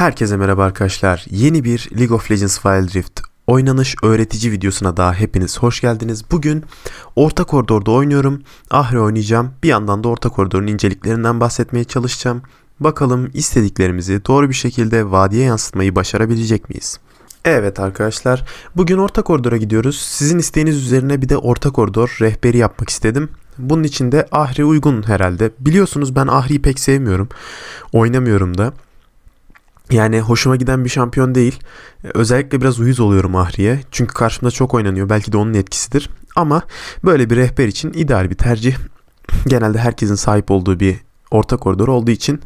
Herkese merhaba arkadaşlar. Yeni bir League of Legends Wild Rift oynanış öğretici videosuna daha hepiniz hoş geldiniz. Bugün orta koridorda oynuyorum. Ahri oynayacağım. Bir yandan da orta koridorun inceliklerinden bahsetmeye çalışacağım. Bakalım istediklerimizi doğru bir şekilde vadiye yansıtmayı başarabilecek miyiz? Evet arkadaşlar, bugün orta koridora gidiyoruz. Sizin isteğiniz üzerine bir de orta koridor rehberi yapmak istedim. Bunun için de Ahri uygun herhalde. Biliyorsunuz ben Ahri'yi pek sevmiyorum. Oynamıyorum da. Yani hoşuma giden bir şampiyon değil. Özellikle biraz uyuz oluyorum Ahri'ye. Çünkü karşımda çok oynanıyor. Belki de onun etkisidir. Ama böyle bir rehber için ideal bir tercih. Genelde herkesin sahip olduğu bir orta koridor olduğu için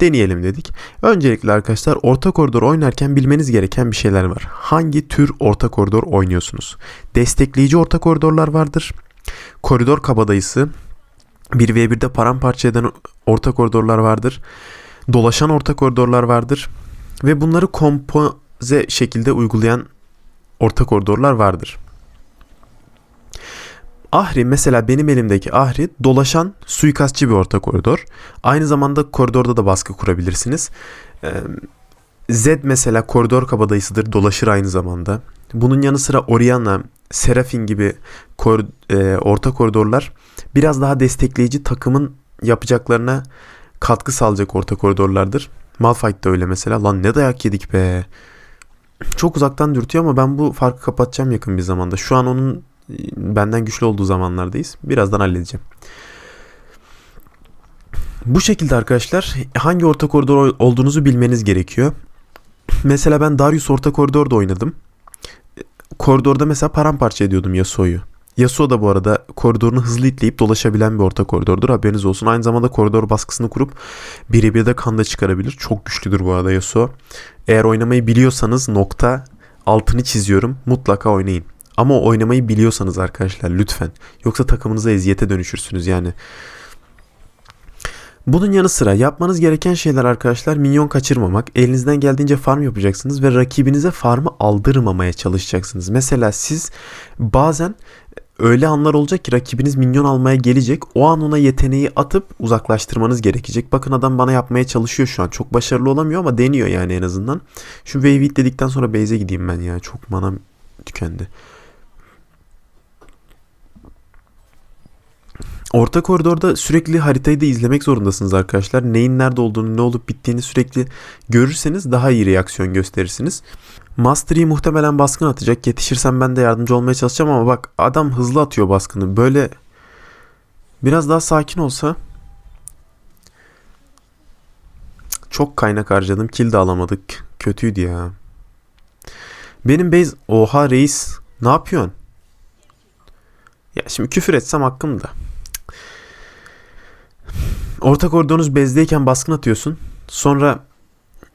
deneyelim dedik. Öncelikle arkadaşlar orta koridor oynarken bilmeniz gereken bir şeyler var. Hangi tür orta koridor oynuyorsunuz? Destekleyici orta koridorlar vardır. Koridor kabadayısı 1v1'de paramparça eden orta koridorlar vardır. Dolaşan orta koridorlar vardır. Ve bunları kompoze şekilde uygulayan orta koridorlar vardır. Ahri mesela benim elimdeki Ahri dolaşan suikastçı bir orta koridor. Aynı zamanda koridorda da baskı kurabilirsiniz. Zed mesela koridor kabadayısıdır dolaşır aynı zamanda. Bunun yanı sıra Orianna, Serafin gibi kor, e, orta koridorlar biraz daha destekleyici takımın yapacaklarına katkı sağlayacak orta koridorlardır. Malphite de öyle mesela. Lan ne dayak yedik be. Çok uzaktan dürtüyor ama ben bu farkı kapatacağım yakın bir zamanda. Şu an onun benden güçlü olduğu zamanlardayız. Birazdan halledeceğim. Bu şekilde arkadaşlar hangi orta koridor olduğunuzu bilmeniz gerekiyor. Mesela ben Darius orta koridorda oynadım. Koridorda mesela paramparça ediyordum Yasuo'yu. Yasuo da bu arada koridorunu hızlı itleyip dolaşabilen bir orta koridordur. Haberiniz olsun. Aynı zamanda koridor baskısını kurup birebir de kanda çıkarabilir. Çok güçlüdür bu arada Yasuo. Eğer oynamayı biliyorsanız nokta altını çiziyorum. Mutlaka oynayın. Ama oynamayı biliyorsanız arkadaşlar lütfen. Yoksa takımınıza eziyete dönüşürsünüz yani. Bunun yanı sıra yapmanız gereken şeyler arkadaşlar minyon kaçırmamak. Elinizden geldiğince farm yapacaksınız ve rakibinize farmı aldırmamaya çalışacaksınız. Mesela siz bazen öyle anlar olacak ki rakibiniz minyon almaya gelecek. O an ona yeteneği atıp uzaklaştırmanız gerekecek. Bakın adam bana yapmaya çalışıyor şu an. Çok başarılı olamıyor ama deniyor yani en azından. Şu wave dedikten sonra base'e gideyim ben ya. Çok manam tükendi. Orta koridorda sürekli haritayı da izlemek zorundasınız arkadaşlar. Neyin nerede olduğunu, ne olup bittiğini sürekli görürseniz daha iyi reaksiyon gösterirsiniz. Mastery muhtemelen baskın atacak. Yetişirsem ben de yardımcı olmaya çalışacağım ama bak adam hızlı atıyor baskını. Böyle biraz daha sakin olsa çok kaynak harcadım. Kill de alamadık. Kötüydü ya. Benim base oha reis ne yapıyorsun? Ya şimdi küfür etsem hakkım da. Orta koridorunuz bezdeyken baskın atıyorsun. Sonra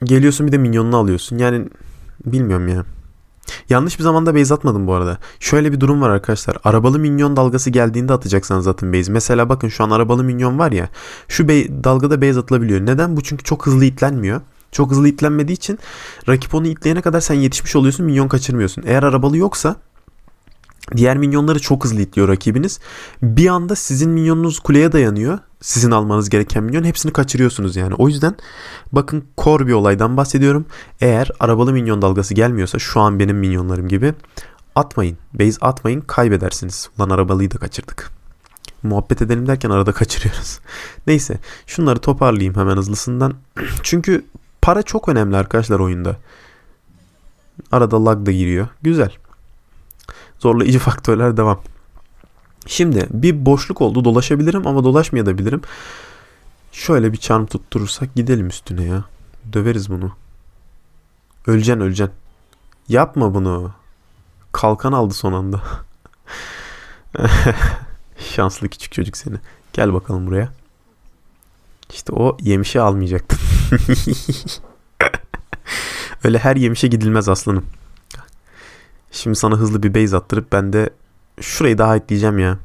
geliyorsun bir de minyonunu alıyorsun. Yani bilmiyorum ya. Yanlış bir zamanda base atmadım bu arada. Şöyle bir durum var arkadaşlar. Arabalı minyon dalgası geldiğinde atacaksanız zaten base. Mesela bakın şu an arabalı minyon var ya. Şu dalgada base atılabiliyor. Neden? Bu çünkü çok hızlı itlenmiyor. Çok hızlı itlenmediği için rakip onu itleyene kadar sen yetişmiş oluyorsun minyon kaçırmıyorsun. Eğer arabalı yoksa Diğer minyonları çok hızlı itliyor rakibiniz. Bir anda sizin minyonunuz kuleye dayanıyor. Sizin almanız gereken minyon hepsini kaçırıyorsunuz yani. O yüzden bakın kor bir olaydan bahsediyorum. Eğer arabalı minyon dalgası gelmiyorsa şu an benim minyonlarım gibi atmayın. Base atmayın kaybedersiniz. Ulan arabalıyı da kaçırdık. Muhabbet edelim derken arada kaçırıyoruz. Neyse şunları toparlayayım hemen hızlısından. Çünkü para çok önemli arkadaşlar oyunda. Arada lag da giriyor. Güzel. Zorlayıcı faktörler devam. Şimdi bir boşluk oldu dolaşabilirim ama dolaşmayabilirim. Şöyle bir çarm tutturursak gidelim üstüne ya. Döveriz bunu. Öleceksin öleceksin. Yapma bunu. Kalkan aldı son anda. Şanslı küçük çocuk seni. Gel bakalım buraya. İşte o yemişi almayacaktın. Öyle her yemişe gidilmez aslanım. Şimdi sana hızlı bir base attırıp ben de şurayı daha itleyeceğim ya.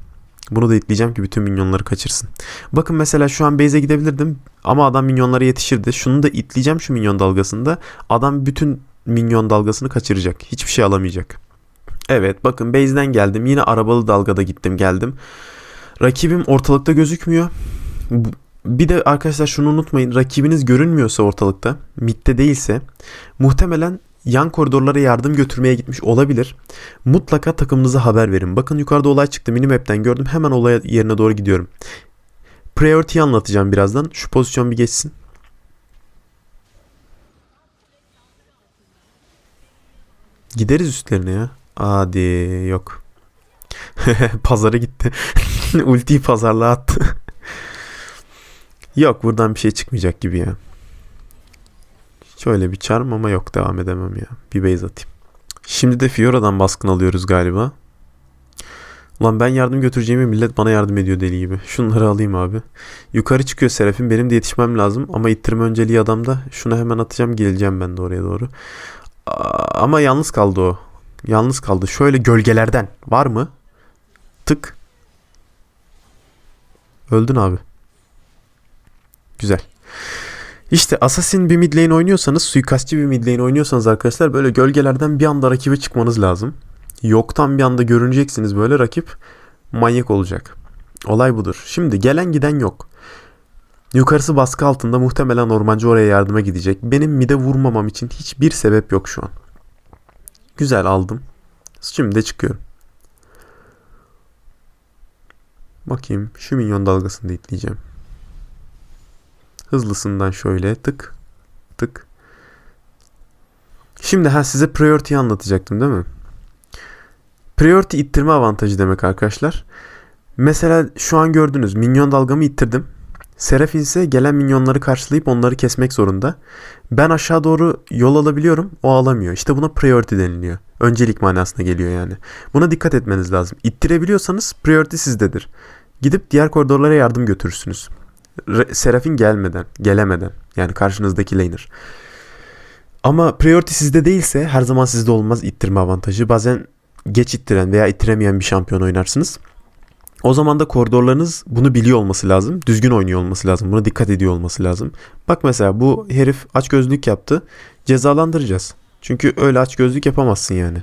Bunu da itleyeceğim ki bütün minyonları kaçırsın. Bakın mesela şu an base'e gidebilirdim ama adam minyonlara yetişirdi. Şunu da itleyeceğim şu minyon dalgasında. Adam bütün minyon dalgasını kaçıracak. Hiçbir şey alamayacak. Evet bakın base'den geldim. Yine arabalı dalgada gittim geldim. Rakibim ortalıkta gözükmüyor. bir de arkadaşlar şunu unutmayın. Rakibiniz görünmüyorsa ortalıkta, midde değilse muhtemelen yan koridorlara yardım götürmeye gitmiş olabilir. Mutlaka takımınıza haber verin. Bakın yukarıda olay çıktı. Minimap'ten gördüm. Hemen olay yerine doğru gidiyorum. Priority'yi anlatacağım birazdan. Şu pozisyon bir geçsin. Gideriz üstlerine ya. Hadi yok. Pazara gitti. Ultiyi pazarlığa attı. yok buradan bir şey çıkmayacak gibi ya. Şöyle bir charm ama yok devam edemem ya. Bir base atayım. Şimdi de Fiora'dan baskın alıyoruz galiba. Ulan ben yardım götüreceğimi millet bana yardım ediyor deli gibi. Şunları alayım abi. Yukarı çıkıyor Serafin. Benim de yetişmem lazım. Ama ittirme önceliği adamda. Şunu hemen atacağım. Geleceğim ben de oraya doğru. Aa, ama yalnız kaldı o. Yalnız kaldı. Şöyle gölgelerden. Var mı? Tık. Öldün abi. Güzel. İşte Assassin bir mid oynuyorsanız, suikastçı bir mid oynuyorsanız arkadaşlar böyle gölgelerden bir anda rakibe çıkmanız lazım. Yoktan bir anda görüneceksiniz böyle rakip manyak olacak. Olay budur. Şimdi gelen giden yok. Yukarısı baskı altında muhtemelen ormancı oraya yardıma gidecek. Benim mide vurmamam için hiçbir sebep yok şu an. Güzel aldım. Şimdi de çıkıyorum. Bakayım şu minyon dalgasını da itleyeceğim. Hızlısından şöyle tık tık. Şimdi ha size priority'yi anlatacaktım değil mi? Priority ittirme avantajı demek arkadaşlar. Mesela şu an gördünüz minyon dalgamı ittirdim. Serafin ise gelen minyonları karşılayıp onları kesmek zorunda. Ben aşağı doğru yol alabiliyorum, o alamıyor. İşte buna priority deniliyor. Öncelik manasına geliyor yani. Buna dikkat etmeniz lazım. İttirebiliyorsanız priority sizdedir. Gidip diğer koridorlara yardım götürürsünüz. Serafin gelmeden, gelemeden. Yani karşınızdaki laner. Ama priority sizde değilse her zaman sizde olmaz ittirme avantajı. Bazen geç ittiren veya ittiremeyen bir şampiyon oynarsınız. O zaman da koridorlarınız bunu biliyor olması lazım. Düzgün oynuyor olması lazım. Buna dikkat ediyor olması lazım. Bak mesela bu herif aç gözlük yaptı. Cezalandıracağız. Çünkü öyle aç gözlük yapamazsın yani.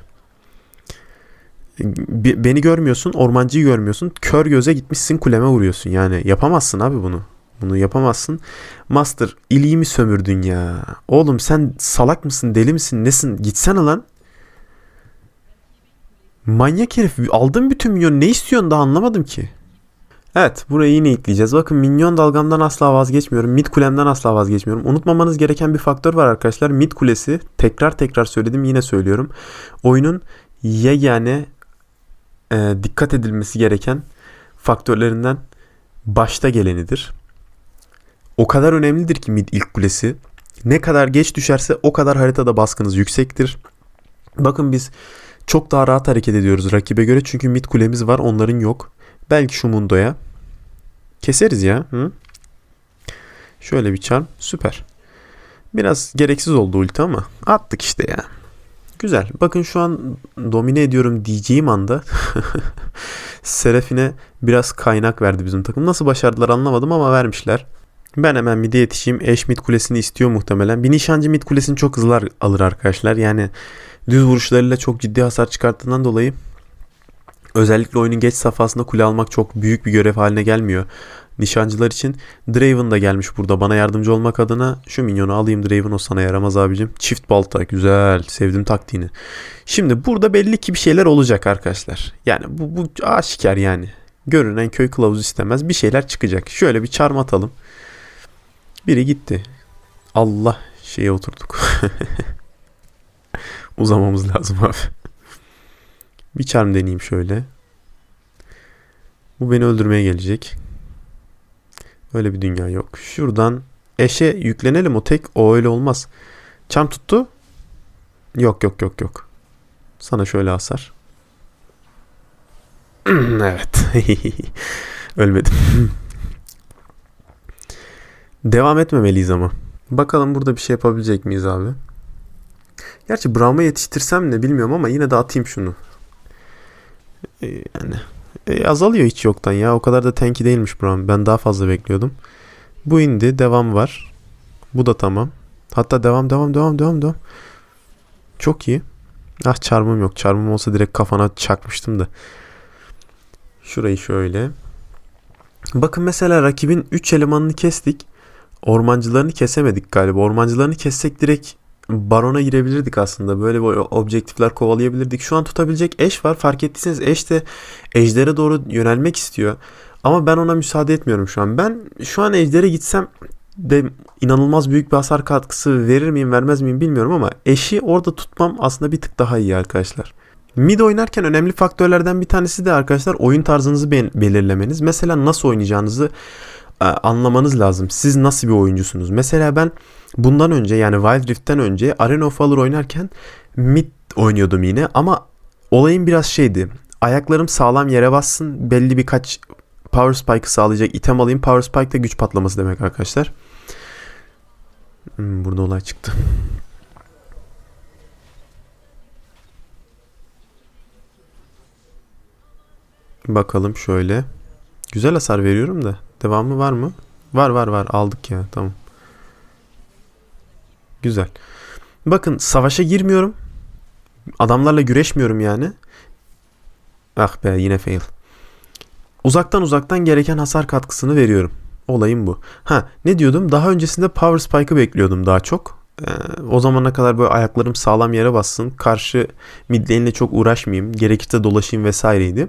Be- Beni görmüyorsun, ormancıyı görmüyorsun. Kör göze gitmişsin kuleme vuruyorsun. Yani yapamazsın abi bunu. Bunu yapamazsın. Master iliğimi sömürdün ya. Oğlum sen salak mısın, deli misin, nesin? Gitsene lan. Manyak herif. Aldın bütün milyon. Ne istiyorsun daha anlamadım ki. Evet burayı yine ekleyeceğiz. Bakın minyon dalgamdan asla vazgeçmiyorum. Mid kulemden asla vazgeçmiyorum. Unutmamanız gereken bir faktör var arkadaşlar. Mid kulesi tekrar tekrar söyledim yine söylüyorum. Oyunun yegane e, dikkat edilmesi gereken faktörlerinden başta gelenidir. O kadar önemlidir ki mid ilk kulesi. Ne kadar geç düşerse o kadar haritada baskınız yüksektir. Bakın biz çok daha rahat hareket ediyoruz rakibe göre çünkü mid kulemiz var onların yok. Belki şu Mundo'ya. Keseriz ya. Hı? Şöyle bir charm. Süper. Biraz gereksiz oldu ulti ama attık işte ya. Güzel. Bakın şu an domine ediyorum diyeceğim anda Serafine biraz kaynak verdi bizim takım. Nasıl başardılar anlamadım ama vermişler. Ben hemen mid'e yetişeyim. Eş mid kulesini istiyor muhtemelen. Bir nişancı mid kulesini çok hızlı alır arkadaşlar. Yani düz vuruşlarıyla çok ciddi hasar çıkarttığından dolayı özellikle oyunun geç safhasında kule almak çok büyük bir görev haline gelmiyor. Nişancılar için Draven da gelmiş burada bana yardımcı olmak adına şu minyonu alayım Draven o sana yaramaz abicim. Çift balta güzel sevdim taktiğini. Şimdi burada belli ki bir şeyler olacak arkadaşlar. Yani bu, bu aşikar yani. Görünen köy kılavuzu istemez bir şeyler çıkacak. Şöyle bir çarm atalım. Biri gitti. Allah şeye oturduk. Uzamamız lazım abi. Bir charm deneyeyim şöyle. Bu beni öldürmeye gelecek. Öyle bir dünya yok. Şuradan eşe yüklenelim o tek. O öyle olmaz. Charm tuttu. Yok yok yok yok. Sana şöyle hasar. evet. Ölmedim. Devam etmemeliyiz ama. Bakalım burada bir şey yapabilecek miyiz abi? Gerçi Braum'a yetiştirsem ne bilmiyorum ama yine de atayım şunu. Ee, yani e, azalıyor hiç yoktan ya. O kadar da tanky değilmiş Braum. Ben daha fazla bekliyordum. Bu indi. Devam var. Bu da tamam. Hatta devam devam devam devam devam. Çok iyi. Ah çarmım yok. Çarmım olsa direkt kafana çakmıştım da. Şurayı şöyle. Bakın mesela rakibin 3 elemanını kestik. Ormancılarını kesemedik galiba. Ormancılarını kessek direkt barona girebilirdik aslında. Böyle böyle objektifler kovalayabilirdik. Şu an tutabilecek eş var. Fark ettiyseniz eş de ejdere doğru yönelmek istiyor. Ama ben ona müsaade etmiyorum şu an. Ben şu an ejdere gitsem de inanılmaz büyük bir hasar katkısı verir miyim vermez miyim bilmiyorum ama eşi orada tutmam aslında bir tık daha iyi arkadaşlar. Mid oynarken önemli faktörlerden bir tanesi de arkadaşlar oyun tarzınızı be- belirlemeniz. Mesela nasıl oynayacağınızı anlamanız lazım. Siz nasıl bir oyuncusunuz? Mesela ben bundan önce yani Wild Rift'ten önce Arena of Valor oynarken mid oynuyordum yine ama olayım biraz şeydi. Ayaklarım sağlam yere bassın belli birkaç Power Spike'ı sağlayacak item alayım. Power Spike de güç patlaması demek arkadaşlar. Hmm, burada olay çıktı. Bakalım şöyle. Güzel hasar veriyorum da. Devamı var mı? Var var var. Aldık ya. Tamam. Güzel. Bakın savaşa girmiyorum. Adamlarla güreşmiyorum yani. Ah be yine fail. Uzaktan uzaktan gereken hasar katkısını veriyorum. Olayım bu. Ha ne diyordum? Daha öncesinde Power Spike'ı bekliyordum daha çok. Ee, o zamana kadar böyle ayaklarım sağlam yere bassın. Karşı mid lane'le çok uğraşmayayım. Gerekirse dolaşayım vesaireydi.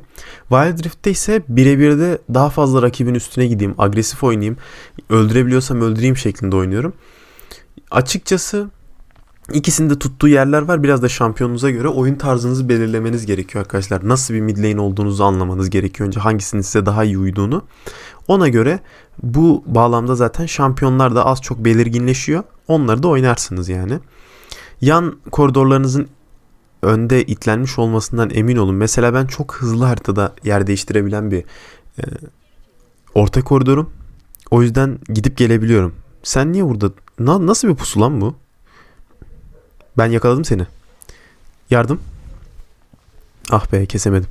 Wild Rift'te ise birebir de daha fazla rakibin üstüne gideyim. Agresif oynayayım. Öldürebiliyorsam öldüreyim şeklinde oynuyorum. Açıkçası İkisinde tuttuğu yerler var. Biraz da şampiyonunuza göre oyun tarzınızı belirlemeniz gerekiyor arkadaşlar. Nasıl bir mid lane olduğunuzu anlamanız gerekiyor. Önce hangisinin size daha iyi uyduğunu. Ona göre bu bağlamda zaten şampiyonlar da az çok belirginleşiyor. Onları da oynarsınız yani. Yan koridorlarınızın önde itlenmiş olmasından emin olun. Mesela ben çok hızlı haritada yer değiştirebilen bir e, orta koridorum. O yüzden gidip gelebiliyorum. Sen niye burada? Na, nasıl bir pusu lan bu? Ben yakaladım seni. Yardım. Ah be kesemedim.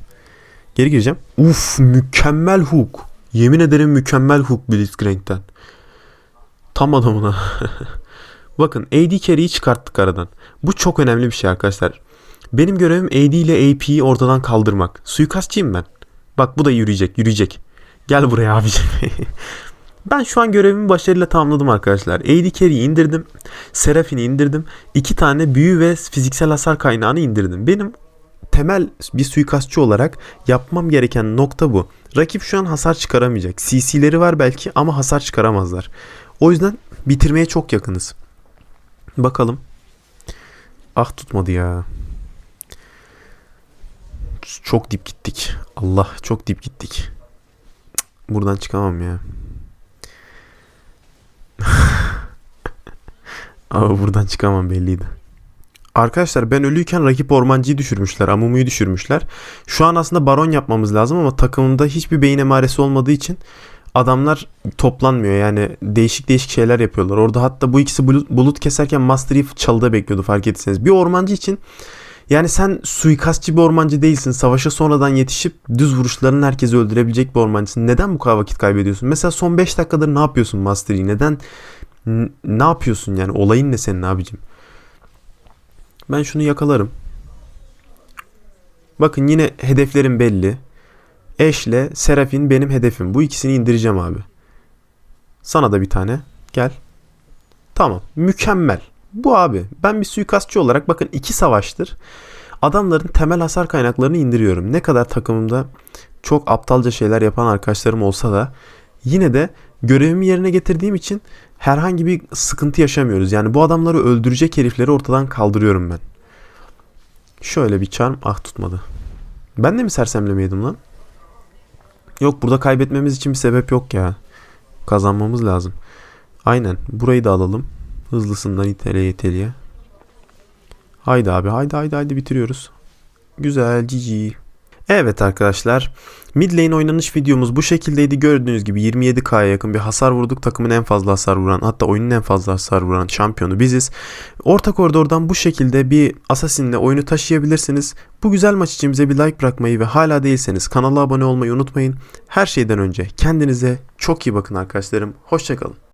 Geri gireceğim. Uf mükemmel hook. Yemin ederim mükemmel hook Blitzcrank'ten. Tam adamına. Bakın AD carry'i çıkarttık aradan. Bu çok önemli bir şey arkadaşlar. Benim görevim AD ile AP'yi ortadan kaldırmak. Suikastçıyım ben. Bak bu da yürüyecek yürüyecek. Gel buraya abicim. Ben şu an görevimi başarıyla tamamladım arkadaşlar. AD Carry'i indirdim. Seraphine indirdim. İki tane büyü ve fiziksel hasar kaynağını indirdim. Benim temel bir suikastçı olarak yapmam gereken nokta bu. Rakip şu an hasar çıkaramayacak. CC'leri var belki ama hasar çıkaramazlar. O yüzden bitirmeye çok yakınız. Bakalım. Ah tutmadı ya. Çok dip gittik. Allah çok dip gittik. Buradan çıkamam ya. Ama buradan çıkamam belliydi. Arkadaşlar ben ölüyken rakip ormancıyı düşürmüşler. Amumu'yu düşürmüşler. Şu an aslında baron yapmamız lazım ama takımında hiçbir beyin emaresi olmadığı için adamlar toplanmıyor. Yani değişik değişik şeyler yapıyorlar. Orada hatta bu ikisi bulut, keserken Master Yi çalıda bekliyordu fark etseniz. Bir ormancı için yani sen suikastçı bir ormancı değilsin. Savaşa sonradan yetişip düz vuruşlarının herkesi öldürebilecek bir ormancısın. Neden bu kadar vakit kaybediyorsun? Mesela son 5 dakikadır ne yapıyorsun Master? Neden ne yapıyorsun yani? Olayın ne senin abicim? Ben şunu yakalarım. Bakın yine hedeflerim belli. Eşle Serafin benim hedefim. Bu ikisini indireceğim abi. Sana da bir tane. Gel. Tamam. Mükemmel. Bu abi. Ben bir suikastçı olarak bakın iki savaştır. Adamların temel hasar kaynaklarını indiriyorum. Ne kadar takımımda çok aptalca şeyler yapan arkadaşlarım olsa da yine de görevimi yerine getirdiğim için herhangi bir sıkıntı yaşamıyoruz. Yani bu adamları öldürecek herifleri ortadan kaldırıyorum ben. Şöyle bir charm ah tutmadı. Ben de mi sersemlemeydim lan? Yok burada kaybetmemiz için bir sebep yok ya. Kazanmamız lazım. Aynen burayı da alalım. Hızlısından iteliye iteliye. Haydi abi haydi haydi haydi bitiriyoruz. Güzel cici. Evet arkadaşlar. Mid lane oynanış videomuz bu şekildeydi. Gördüğünüz gibi 27k'ya yakın bir hasar vurduk. Takımın en fazla hasar vuran hatta oyunun en fazla hasar vuran şampiyonu biziz. Orta koridordan bu şekilde bir Assassin'le oyunu taşıyabilirsiniz. Bu güzel maç için bize bir like bırakmayı ve hala değilseniz kanala abone olmayı unutmayın. Her şeyden önce kendinize çok iyi bakın arkadaşlarım. Hoşçakalın.